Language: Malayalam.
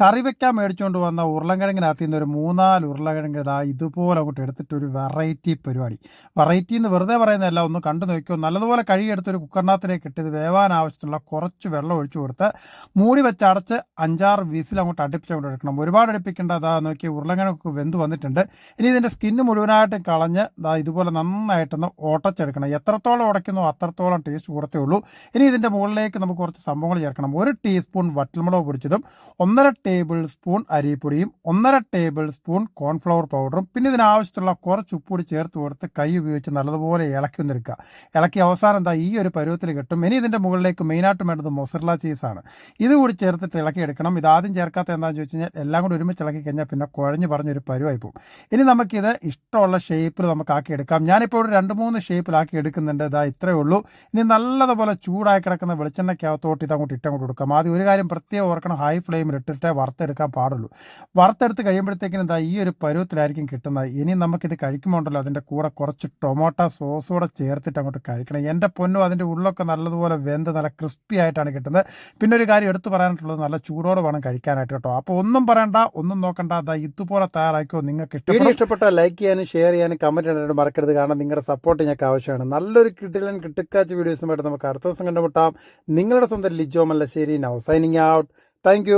കറി വെക്കാൻ മേടിച്ചുകൊണ്ട് വന്ന ഉരുളൻകിഴങ്ങിനകത്ത് നിന്ന് ഒരു മൂന്നാൽ ഉരുളൻകിഴങ്ങ് ഇതാ ഇതുപോലെ അങ്ങോട്ട് എടുത്തിട്ട് ഒരു വെറൈറ്റി പരിപാടി. വെറൈറ്റി എന്ന് വെറുതെ പറയുന്നതല്ല ഒന്ന് കണ്ടു നോക്കിയോ നല്ലതുപോലെ കഴുകിയെടുത്ത് ഒരു കുക്കറിനകത്തിലേക്ക് ഇട്ട് ഇത് വേവാൻ ആവശ്യത്തിനുള്ള കുറച്ച് വെള്ളം ഒഴിച്ചു കൊടുത്ത് മൂടി വെച്ച് അടച്ച് അഞ്ചാറ് വിസിൽ അങ്ങോട്ട് അടുപ്പിച്ച് അങ്ങോട്ട് എടുക്കണം. ഒരുപാട് അടുപ്പിക്കേണ്ട അതാ നോക്കി ഉരുളൻകിഴങ്ങ് വെന്ത് വന്നിട്ടുണ്ട്. ഇനി ഇതിന്റെ സ്കിന്ന് മുഴുവനായിട്ട് കളഞ്ഞ് ദാ ഇതുപോലെ നന്നായിട്ടൊന്ന് ഓട്ടച്ചെടുക്കണം എത്രത്തോളം ഉടയ്ക്കുന്നോ അത്രത്തോളം ടേസ്റ്റ് കൂടത്തേ ഉള്ളൂ. ഇനി ഇതിന്റെ മുകളിലേക്ക് നമുക്ക് കുറച്ച് സംഭവങ്ങൾ ചേർക്കണം. ഒരു ടീസ്പൂൺ വറ്റൽമുളക് പൊടിച്ചതും ഒന്നര ടേബിൾ സ്പൂൺ അരിപ്പൊടിയും ഒന്നര ടേബിൾ സ്പൂൺ കോൺഫ്ലവർ പൗഡറും പിന്നെ ഇതിനാവശ്യത്തിലുള്ള കുറച്ച് ഉപ്പുപൊടി ചേർത്ത് കൊടുത്ത് കൈ ഉപയോഗിച്ച് നല്ലതുപോലെ ഇളക്കി ഒന്നെടുക്കുക ഇളക്കി അവസാനം എന്താ ഈ ഒരു പരുവത്തിൽ കിട്ടും. ഇനി ഇതിന്റെ മുകളിലേക്ക് മെയിനായിട്ട് വേണ്ടത് മൊസറില ചീസാണ് ഇത് കൂടി ചേർത്തിട്ട് ഇളക്കി എടുക്കണം. ഇത് ആദ്യം ചേർക്കാത്ത എന്താണെന്ന് ചോദിച്ചു കഴിഞ്ഞാൽ എല്ലാം കൂടി ഒരുമിച്ച് ഇളക്കി കഴിഞ്ഞാൽ പിന്നെ കുഴഞ്ഞ് പറഞ്ഞൊരു പരുവായി പോകും. ഇനി നമുക്കിത് ഇഷ്ടമുള്ള ഷേപ്പിൽ നമുക്ക് ആക്കി എടുക്കാം. ഞാനിപ്പോൾ ഒരു രണ്ട് മൂന്ന് ഷേപ്പിലാക്കി എടുക്കുന്നുണ്ട്. ഇതാ ഇത്രയേ ഉള്ളൂ. ഇനി നല്ലതുപോലെ ചൂടായി കിടക്കുന്ന വെളിച്ചെണ്ണയ്ക്കകത്തോട്ട് ഇതങ്ങോട്ട് ഇട്ടങ്ങോട്ട് കൊടുക്കാം. ആദ്യം ഒരു കാര്യം പ്രത്യേകം ഓർക്കണം. ഹൈ ഫ്ലെയിമിൽ ഇട്ടിട്ടേ വറുത്തെടുക്കാൻ പാടുള്ളൂ. വറുത്തെടുത്ത് കഴിയുമ്പോഴത്തേക്കിനും എന്താ ഈ ഒരു പരുവത്തിലായിരിക്കും കിട്ടുന്നത്. ഇനി നമുക്കിത് കഴിക്കുമ്പോണ്ടല്ലോ അതിന്റെ കൂടെ കുറച്ച് ടൊമാറ്റോ സോസ് കൂടെ ചേർത്തിട്ട് അങ്ങോട്ട് കഴിക്കണം. എന്റെ പൊന്നും അതിന്റെ ഉള്ളൊക്കെ നല്ലതുപോലെ വെന്ത് നല്ല ക്രിസ്പി ആയിട്ടാണ് കിട്ടുന്നത്. പിന്നെ ഒരു കാര്യം എടുത്തു പറയാനായിട്ടുള്ളത് നല്ല ചൂടോടെ വേണം കഴിക്കാനായിട്ട് കേട്ടോ. അപ്പോൾ ഒന്നും പറയണ്ട ഒന്നും നോക്കണ്ട. അതാ ഇതുപോലെ തയ്യാറാക്കിയോ നിങ്ങൾക്ക് ഇഷ്ടപ്പെട്ടു ഇഷ്ടപ്പെട്ട ലൈക്ക് ചെയ്യാനും ഷെയർ ചെയ്യാനും കമന്റ് ചെയ്യാനായിട്ട് മറക്കരുത്. കാരണം നിങ്ങളുടെ സപ്പോർട്ട് ഞങ്ങൾക്ക് ആവശ്യമാണ്. നല്ലൊരു കിട്ടിലൻ കിട്ടുക്കാച്ച വീഡിയോസുമായിട്ട് നമുക്ക് അടുത്ത ദിവസം കണ്ടുമുട്ടാം. നിങ്ങളുടെ സ്വന്തം Lijo Mallassery. Now signing out thank